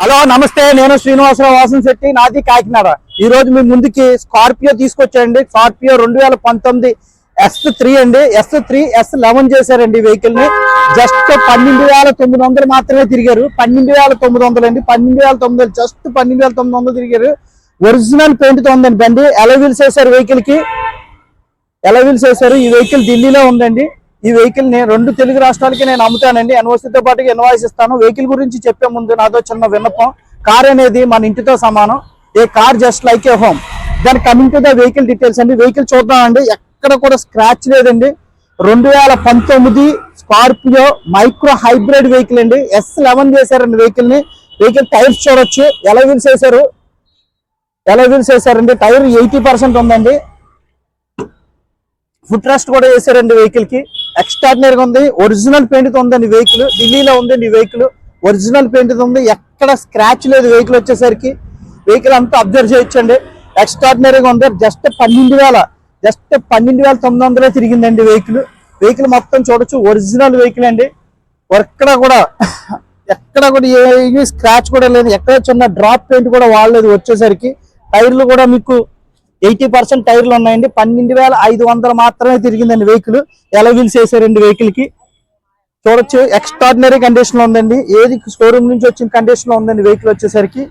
Hello నమస్తే నేను శ్రీనివాసరావు వాసన్ శెట్టి నాది కాకినాడ. ఈ రోజు మీ ముందుకి స్కార్పియో తీసుకొచ్చాయండి స్కార్పియో రెండు వేల పంతొమ్మిది ఎస్ త్రీ అండి. ఎస్ త్రీ ఎస్ లెవెన్ చేశారండి వెహికల్ని. జస్ట్ పన్నెండు వేల తొమ్మిది వందలు మాత్రమే తిరిగారు. పన్నెండు వేల తొమ్మిది వందలు అండి. పన్నెండు వేల తొమ్మిది వందలు జస్ట్ పన్నెండు వేల తొమ్మిది వందలు తిరిగారు. ఒరిజినల్ పెయింట్తో ఉందండి బండి. ఎలవీల్స్ వేసారు వెహికల్కి. ఎలవీల్స్ వేసారు ఈ వెహికల్ ఢిల్లీలో ఉందండి. ఈ వెహికల్ని రెండు తెలుగు రాష్ట్రాలకి నేను అమ్ముతానండి. ఎన్ఓసీతో పాటు ఇన్వాయిస్ ఇస్తాను. వెహికల్ గురించి చెప్పే ముందు నాతో చిన్న విన్నపం. కార్ అనేది మన ఇంటితో సమానం. A car just like a home దాని coming to the vehicle details అండి. వెహికల్ చూద్దామండి ఎక్కడ కూడా స్క్రాచ్ లేదండి. రెండు వేల పంతొమ్మిది స్కార్పియో మైక్రో హైబ్రిడ్ వెహికల్ అండి. ఎస్ లెవెన్ చేశారండి వెహికల్ని. వెహికల్ టైర్స్ చూడొచ్చు. ఎలా వీల్స్ వేశారు. ఎలా వీల్స్ వేశారండి. టైర్ ఎయిటీ పర్సెంట్ ఉందండి. ఫుట్ రెస్ట్ కూడా వేశారండి వెహికల్కి. ఎక్స్ట్రాడినరీ గా ఉంది. ఒరిజినల్ పెయింట్తో ఉందండి వెహికల్ ఢిల్లీలో ఉందండి అండి వెహికల్ ఒరిజినల్ పెయింట్తో ఉంది. ఎక్కడ స్క్రాచ్ లేదు వెహికల్ వచ్చేసరికి. వెహికల్ అంతా అబ్జర్వ్ చేయొచ్చండి. ఎక్స్ట్రాడినరీగా ఉంది. జస్ట్ పన్నెండు వేల. జస్ట్ పన్నెండు వేల తొమ్మిది వందలే తిరిగిందండి వెహికల్ వెహికల్ మొత్తం చూడొచ్చు. ఒరిజినల్ వెహికల్ అండి. ఎక్కడ కూడా ఎక్కడ కూడా ఏ స్క్రాచ్ కూడా లేదు. ఎక్కడ చిన్న డ్రాప్ పెయింట్ కూడా వాడలేదు వచ్చేసరికి. టైర్లు కూడా మీకు ఎయిటీ పర్సెంట్ టైర్లు ఉన్నాయండి. పన్నెండు వేల ఐదు వందలు మాత్రమే తిరిగిందండి వెహికల్. ఎలా వీల్స్ వేసారండి వెహికల్కి చూడొచ్చు. ఎక్స్ట్రాడినరీ కండిషన్లో ఉందండి. ఏది షోరూమ్ నుంచి వచ్చిన కండిషన్లో ఉందండి వెహికల్ వచ్చేసరికి?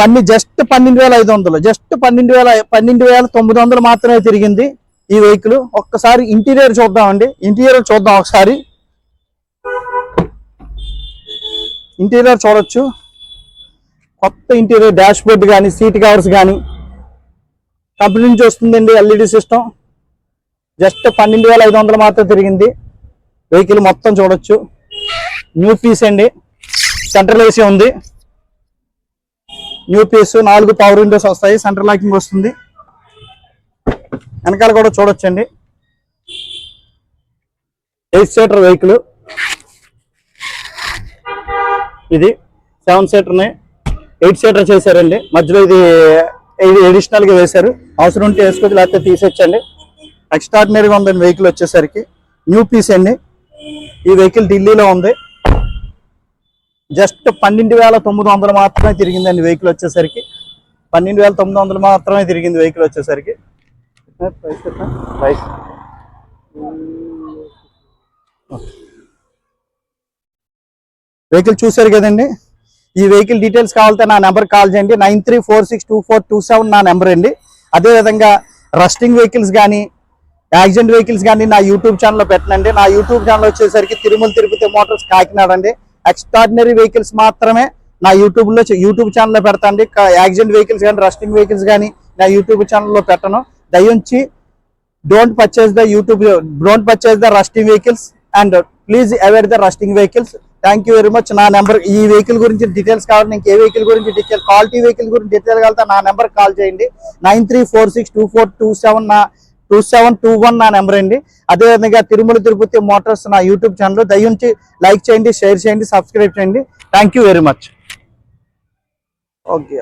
పన్ని జస్ట్ పన్నెండు వేల ఐదు వందలు. జస్ట్ పన్నెండు వేల పన్నెండు వేల తొమ్మిది వందలు మాత్రమే తిరిగింది ఈ వెహికల్. ఒక్కసారి ఇంటీరియర్ చూద్దామండి. ఇంటీరియర్ చూద్దాం ఒకసారి. ఇంటీరియర్ చూడొచ్చు. కొత్త ఇంటీరియర్ డాష్ బోర్డ్ కానీ సీట్ కవర్స్ కానీ కంపెనీ నుంచి వస్తుందండి ఎల్ఈడి సిస్టమ్ జస్ట్ పన్నెండు వేల ఐదు వందలు మాత్రం తిరిగింది. వెహికల్ మొత్తం చూడొచ్చు. న్యూ పీస్ అండి. సెంట్రల్ ఏసీ ఉంది. న్యూ పీస్ నాలుగు పవర్ విండోస్ వస్తాయి. సెంట్రల్ లాకింగ్ వస్తుంది. వెనకాల కూడా చూడొచ్చండి. Eight seater vehicle. ఇది సెవెన్ సీటర్ని ఎయిట్ సీటర్ చేశారండి. మధ్యలో ఇది ఇది అడిషనల్గా వేశారు. అవసరం ఉంటే వేసుకోవచ్చు లేకపోతే తీసేచ్చండి ఎక్స్ట్రాడినరీగా ఉందండి వెహికల్ వచ్చేసరికి. న్యూ పీస్ అండి. ఈ వెహికల్ ఢిల్లీలో ఉంది. జస్ట్ పన్నెండు వేల తొమ్మిది వందలు మాత్రమే తిరిగిందండి వెహికల్ వచ్చేసరికి. పన్నెండు వేల తొమ్మిది వందలు మాత్రమే తిరిగింది వెహికల్ వచ్చేసరికి. ప్రైస్ ప్రైస్ వెహికల్ చూశారు కదండి. ఈ వెహికల్ డీటెయిల్స్ కావాలంటే నా నెంబర్ కాల్ చేయండి. Nine three four six two four two seven నా నెంబర్ అండి. అదేవిధంగా రస్టింగ్ వెహికల్స్ కానీ యాక్సిడెంట్ వెహికల్స్ కానీ నా యూట్యూబ్ ఛానల్లో పెట్టనండి. నా యూట్యూబ్ ఛానల్ వచ్చేసరికి తిరుమల తిరుపతి మోటార్స్ కాకినాడ అండి. ఎక్స్ట్రాడినరీ వెహికల్స్ మాత్రమే నా యూట్యూబ్లో యూట్యూబ్ ఛానల్లో పెడతాండి యాక్సిడెంట్ వెహికల్స్ కానీ రస్టింగ్ వెహికల్స్ కానీ నా యూట్యూబ్ ఛానల్లో పెట్టను. దయించి don't purchase the YouTube don't purchase the rusting vehicles and please aware the rusting vehicles thank you very much నా నెంబర్ ఈ వెహికల్ గురించి డీటెయిల్స్ కావాలి ఇంకే వెహికల్ గురించి డీటెయిల్ క్వాలిటీ వెహికల్ గురించి డీటెయిల్ కావాలి నా నెంబర్ కాల్ చేయండి. Nine three four six two four two seven నా టూ సెవెన్ టూ వన్ నా నెంబర్ అండి. అదేవిధంగా తిరుమల తిరుపతి మోటార్స్ నా యూట్యూబ్ ఛానల్ దయించి లైక్ చేయండి షేర్ చేయండి సబ్స్క్రైబ్ చేయండి. Thank you very much okay